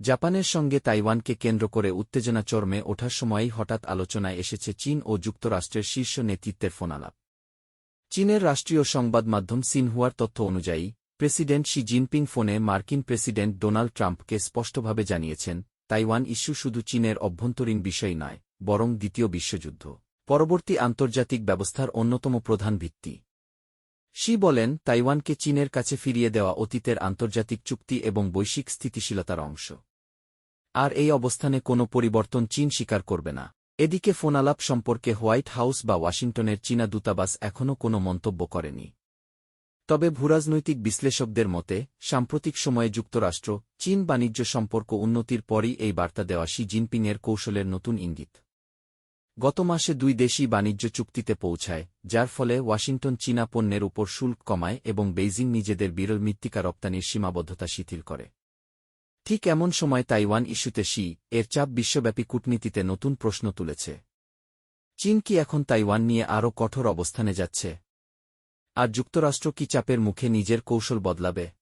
জাপানের সঙ্গে তাইওয়ানকে কেন্দ্র করে উত্তেজনা চর্মে ওঠার সময়ই হঠাৎ আলোচনায় এসেছে চীন ও যুক্তরাষ্ট্রের শীর্ষ নেতৃত্বের ফোনালাপ। চীনের রাষ্ট্রীয় সংবাদ মাধ্যম সিনহুয়ার তথ্য অনুযায়ী, প্রেসিডেন্ট শি জিনপিং ফোনে মার্কিন প্রেসিডেন্ট ডোনাল্ড ট্রাম্পকে স্পষ্টভাবে জানিয়েছেন, তাইওয়ান ইস্যু শুধু চীনের অভ্যন্তরীণ বিষয় নয়, বরং দ্বিতীয় বিশ্বযুদ্ধ, পরবর্তী আন্তর্জাতিক ব্যবস্থার অন্যতম প্রধান ভিত্তি। শি বলেন, তাইওয়ানকে চীনের কাছে ফিরিয়ে দেওয়া অতীতের আন্তর্জাতিক চুক্তি এবং বৈশ্বিক স্থিতিশীলতার অংশ। আর এই অবস্থানে কোনো পরিবর্তন চীন স্বীকার করবে না। এদিকে ফোনালাপ সম্পর্কে হোয়াইট হাউস বা ওয়াশিংটনের চীনা দূতাবাস এখনও কোনো মন্তব্য করেনি। তবে ভূরাজনৈতিক বিশ্লেষকদের মতে, সাম্প্রতিক সময়ে যুক্তরাষ্ট্র, চীন বাণিজ্য সম্পর্ক উন্নতির পরই এই বার্তা দেওয়া শি জিনপিংয়ের কৌশলের নতুন ইঙ্গিত। গত মাসে দুই দেশই বাণিজ্য চুক্তিতে পৌঁছায়, যার ফলে ওয়াশিংটন চীনা পণ্যের উপর শুল্ক কমায় এবং বেইজিং নিজেদের বিরল মৃত্তিকা রপ্তানির সীমাবদ্ধতা শিথিল করে। ঠিক এমন সময় তাইওয়ান ইস্যুতে শি, এর চাপ বিশ্বব্যাপী কূটনীতিতে নতুন প্রশ্ন তুলেছে। চীন কি এখন তাইওয়ান নিয়ে আরও কঠোর অবস্থানে যাচ্ছে? আর যুক্তরাষ্ট্র কি চাপের মুখে নিজের কৌশল বদলাবে?